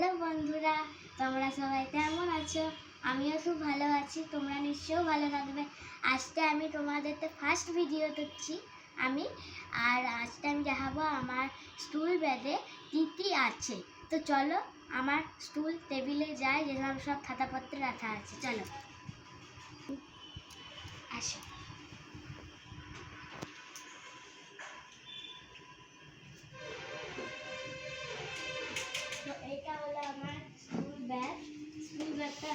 Hello বন্ধুরা, তোমরা সবাই কেমন আছো? আমিও খুব ভালো আছি, তোমরা নিশ্চয়ও ভালো থাকবে। আজকে আমি তোমাদেরকে ফার্স্ট ভিডিও দিচ্ছি আমি, আর আজকে আমি দেখাবো আমার স্টুল ব্যাগে কী কী আছে। তো চলো, আমার স্টুল টেবিলে যাই যেসব সব খাতাপত্র রাখা আছে, চলো। আসো। ব্যাগ, স্কুল ব্যাগটা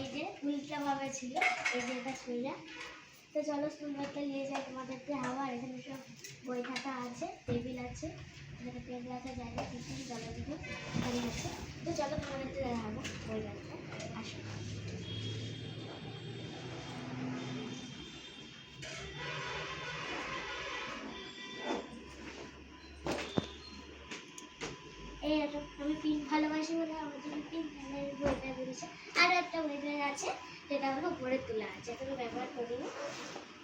এই যে উল্টাভাবে ছিল, এই যে এটা সুইরা তো চলো স্কুল ব্যাগটা নিয়ে যাই তোমাদেরকে। আবার এখানে সব বই খাতা আছে, টেবিল আছে, এখানে টেবিল আছে, জায়গা কিছু, জলের দিকে আছে। তো চলো তোমাদেরকে দেখাবো বই ব্যাগটা। আসো। হলো উপরে তোলা আছে এগুলো ব্যবহার করিনি।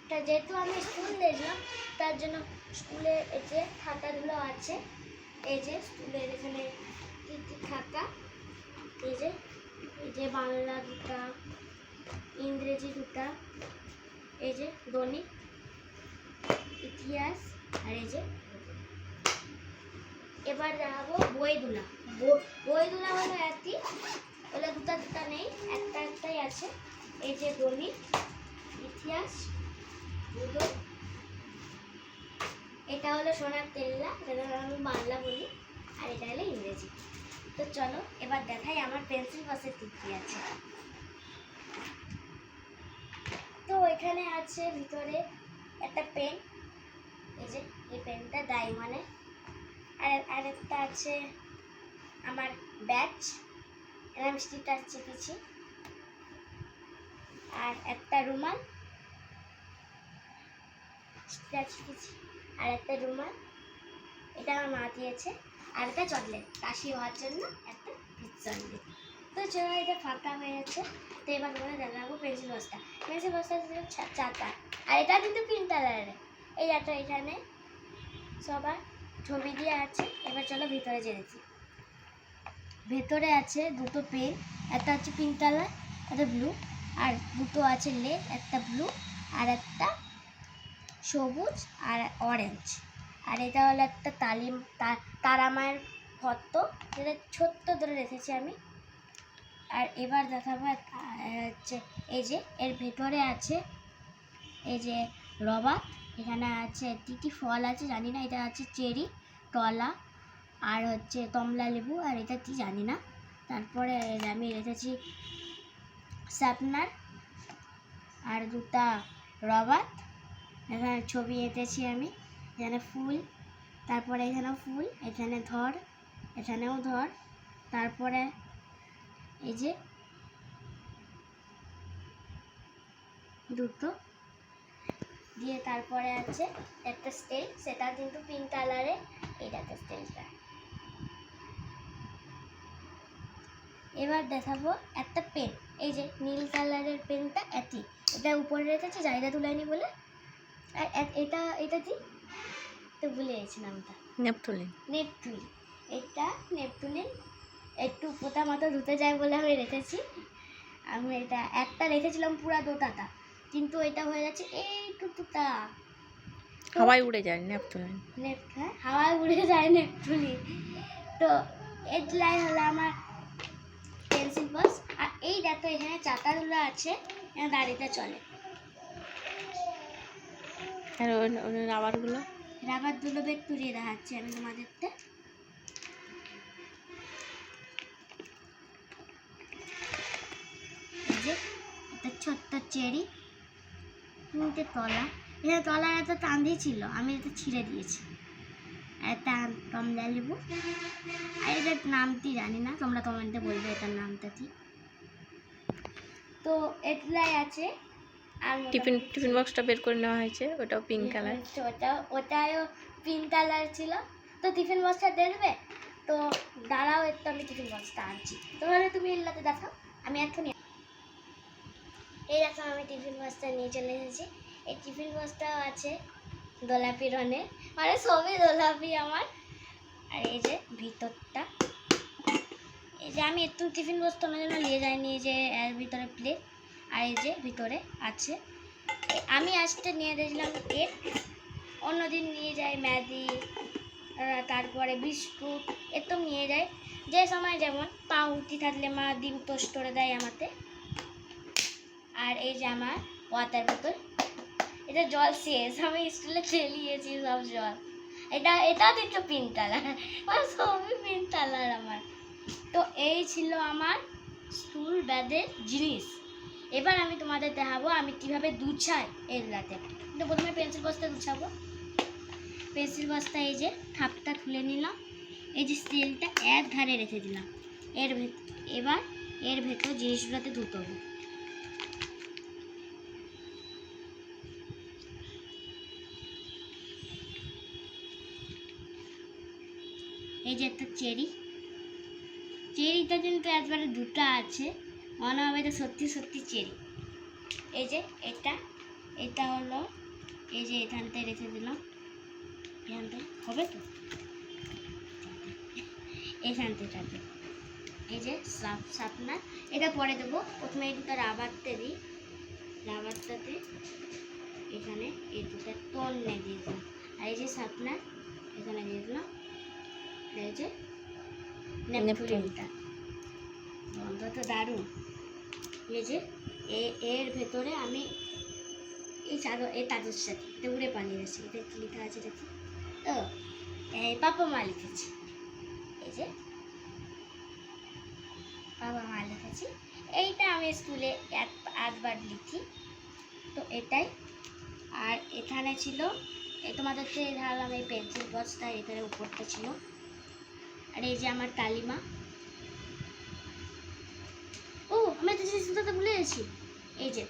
তা যেহেতু আমি স্কুল দেখলাম, তার জন্য স্কুলে এই যে খাতাগুলো আছে, এই যে স্কুলের এখানে কী কী খাতা, এই যে এই যে বাংলা দুটা, ইংরেজি দুটা, এই যে গণিত, ইতিহাস, আর এই যে এবার দেখাবো বই দুলা বই দুলা হলো একটি ওগুলো দুটা দুটা নেই, একটা একটাই আছে। এই যে গণিত, ইতিহাস, ভূগোল। এটা হলো সোনার তেল্লা যেটা আমি বাংলা বলি, আর এটা হলো ইংরেজি। তো চলো, এবার দেখাই আমার পেন্সিল বক্সের কী কী আছে। তো এখানে আছে ভিতরে একটা পেন, এই যে, এই পেনটা ডায়মন্ডের আর আরেকটা আছে আমার ব্যাচ এরম স্টিকার চেপেছি। আর একটা রুমাল। স্টিকার আর একটা রুমাল। এটা আমার মা দিয়েছে। আর একটা চকলেট। কাশি হওয়ার জন্য একটা চকলেট তো চলো, এটা ফাঁকা হয়ে যাচ্ছে। তো এবার আমরা দেখাবো পেন্সিল বস্তা। পেন্সিল বস্তা ছা- আর এটা কিন্তু পিঙ্ক কালারের এই একটা এখানে সবার ছবি দিয়ে আছে। এবার চলো, ভিতরে জেনেছি ভেতরে আছে দুটো পেন। একটা হচ্ছে পিঙ্ক কালার একটা ব্লু আর দুটো আছে লেড একটা ব্লু আর একটা সবুজ আর অরেঞ্জ আর এটা হলো একটা তালিম, তা- তারা মায়ের ফটো, যেটা ছোট্ট ধরে রেখেছি আমি। আর এবার দেখাবো হচ্ছে এই যে, এর ভেতরে আছে এই যে রবার এখানে আছে কী ফল আছে জানি না, এটা আছে চেরি, কলা আর হচ্ছে কমলা লেবু আর এটা কি জানি না। তারপরে আমি রেখেছি স্যাপনার আর দুটা রবার এখানে ছবি এঁকেছি আমি, এখানে ফুল, তারপরে এখানে ফুল, এখানে ধর, এখানেও ধর, তারপরে এই যে দুটো। দিয়ে তারপরে আছে একটা স্টেল সেটা কিন্তু পিঙ্ক কালারে এটা একটা স্টেলটা এবার দেখাবো একটা পেন এই যে নীল কালারের পেনটা এটি এটা উপরে রেখেছি জায়গা তুলাইনি বলে। আর এটা এটা কি? তো ভুলে গেছি নামটা। নেপথলিন। নেপটুন এটা নেপটুনের একটু পোতা মতো ধুতে যায় বলে আমি রেখেছি। আমি এটা একটা রেখেছিলাম পুরা দোটাটা কিন্তু এটা হয়ে যাচ্ছে এইটুকুটা হাওয়ায় উড়ে যায় নেপথলিন। নেপ হ্যাঁ হাওয়ায় উড়ে যায় নেপটুনি তো এগুলাই হলো আমার পেন্সিল বক্স আর এই দেখো এখানে চাকাগুলো আছে এখানে গাড়িতে চলে। আর রাবারগুলো? রাবার দুলো বেগ তুলিয়ে দেখাচ্ছি আমি তোমাদেরকে। যে একটা ছোট্ট চেরি তিনটে তলা। এটা তলার একটা টান্দি ছিল আমি এটা ছিঁড়ে দিয়েছি। একটা কমলা লেবু আর এটার নামটি জানি না তোমরা কমেন্টে বলবে এটার নামটা কি। তো এগুলাই আছে। আর টিফিন টিফিন বক্সটা বের করে নেওয়া হয়েছে ওটাও পিঙ্ক কালার তো ওটা ওটাও পিঙ্ক কালার ছিল। তো টিফিন বক্সটা দেখবে? তো দাঁড়াও একটু আমি টিফিন বক্সটা আনছি। তোমাদের তুমি এলাতে দেখাও আমি এখনই এই দেখো আমি টিফিন বক্সটা নিয়ে চলে এসেছি। এই টিফিন বক্সটাও আছে। গোলাপি রঙের মানে সবই গোলাপি আমার। আর এই যে ভিতরটা। এই যে আমি একটু টিফিন বস্তু আমার জন্য নিয়ে যাইনি এই যে এর ভিতরে প্লেট আর এই যে ভিতরে আছে। আমি আজকে নিয়ে গেছিলাম কেক অন্যদিন নিয়ে যাই আহ, তারপরে বিস্কুট এরকম নিয়ে যায়। যে সময় যেমন পাউরুটি থাকলে মা ডিম টোস্ট করে দেয় আমাকে। আর এই যে আমার ওয়াটার বোতল এটা জল শেষ, আমি স্কুলে চেলিয়েছি সব জল। এটা এটা পিঙ্ক কালার আমার সবই পিঙ্ক কালার আমার। তো এই ছিল আমার স্কুল ব্যাগের জিনিস। এবার আমি তোমাদের দেখাবো আমি কীভাবে দুছাই এর রাতে। তো প্রথমে পেন্সিল বস্তা দুছাবো। পেন্সিল বস্তা এই যে থাপটা খুলে নিলাম। এই যে স্টিলটা এক ধারে রেখে দিলাম। এর ভেত, এবার এর ভেতর জিনিসগুলোতে ধুতে হবে। এই যে একটা চেরি। চেরিটা কিন্তু একবারে দুটো আছে। মনে হবে যে সত্যি সত্যি চেরি। এই যে এটা এটা হলো, এই যে এখানটায় রেখে দিলাম। এখানটায়, হবে তো? এখানটাতে এই যে সাপ সাপনা এটা পরে দেবো। প্রথমে এই দুটো রাবারতে দিই। রাবারটাতে এখানে এই দুটো তন্নে দিয়ে দিলাম। আর এই যে সাপনা, এখানে দিয়ে দিলাম। এই যে নেপথুলিনটা গন্ধ তো দারুণ। এই যে এর ভেতরে আমি এই চাদর, এই তাদের সাথে, এটা উড়ে পালিয়ে গেছে এটা কি লেখা আছে দেখি ও, এই পাপা মা লিখেছে। এই যে বাবা মা লিখেছি। এইটা আমি স্কুলে এক, আধবার লিখি। তো এটাই। আর এখানে ছিল তোমাদেরকে ধারালাম এই পেন্সিল বক্সটা এখানে উপরটা ছিল। আর এই যে আমার কালিমা ও আমি একটা জিনিস ভুলে গেছি এই যে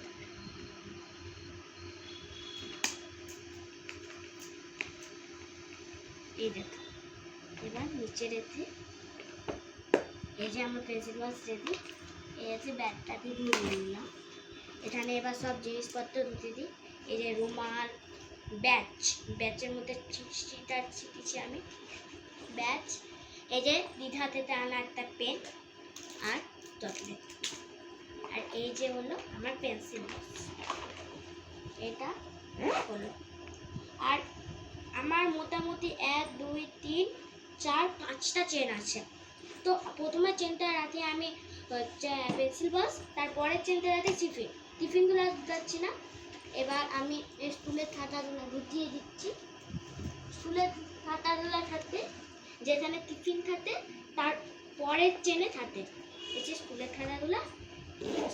এই দেখো এবার নিচে রেখে এই যে আমার পেন্সিল বক্স রেডি এই আছে ব্যাগটাকে ধুয়ে নিলাম এখানে এবার সব জিনিসপত্র ধুতে দিই এই যে রুমাল ব্যাচ ব্যাচের মধ্যে শিখেছি আমি ব্যাচ এই যে দিঘা থেকে আনা একটা পেন আর চকলেট আর এই যে হলো আমার পেন্সিল বক্স এটা হলো। আর আমার মোটামুটি এক, দুই, তিন, চার, পাঁচটা চেন আছে। তো প্রথমে চেনটা রাখি আমি পেন্সিল বক্স তারপরের চেনটা রাখি টিফিন টিফিনগুলো যাচ্ছি না। এবার আমি স্কুলের খাতাগুলো গুটিয়ে দিচ্ছি। স্কুলের খাতাগুলো থাকে যেখানে টিফিন থাকে, তার পরের চেনে থাকে। যে স্কুলের খাতাগুলো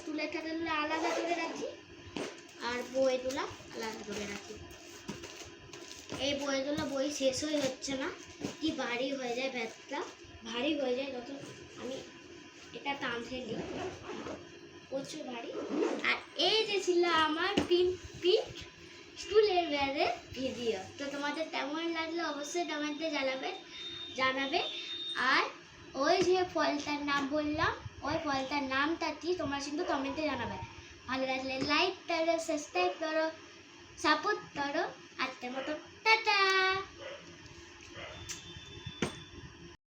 স্কুলের খাতাগুলো আলাদা করে রাখি আর বইগুলো আলাদা করে রাখি এই বইগুলো বই শেষ হয়ে হচ্ছে না, কি ভারী হয়ে যায় ব্যাগটা ভারী হয়ে যায় যখন আমি এটা টানতে নিই প্রচুর ভারী। আর এই যে ছিল আমার পিন পিক স্কুলের ব্যাগের ভিডিও তো তোমাদের তেমন লাগল অবশ্যই কমেন্টে জানাবে। জানাবে। আর ওই যে ফলটার নাম বললাম, ওই ফলটার নামটা কি তোমরা কিন্তু কমেন্টে জানাবে। ভালো লাগলে লাইক করো সাবস্ক্রাইব করো সাপোর্ট করো। আজকের মতো টাটা!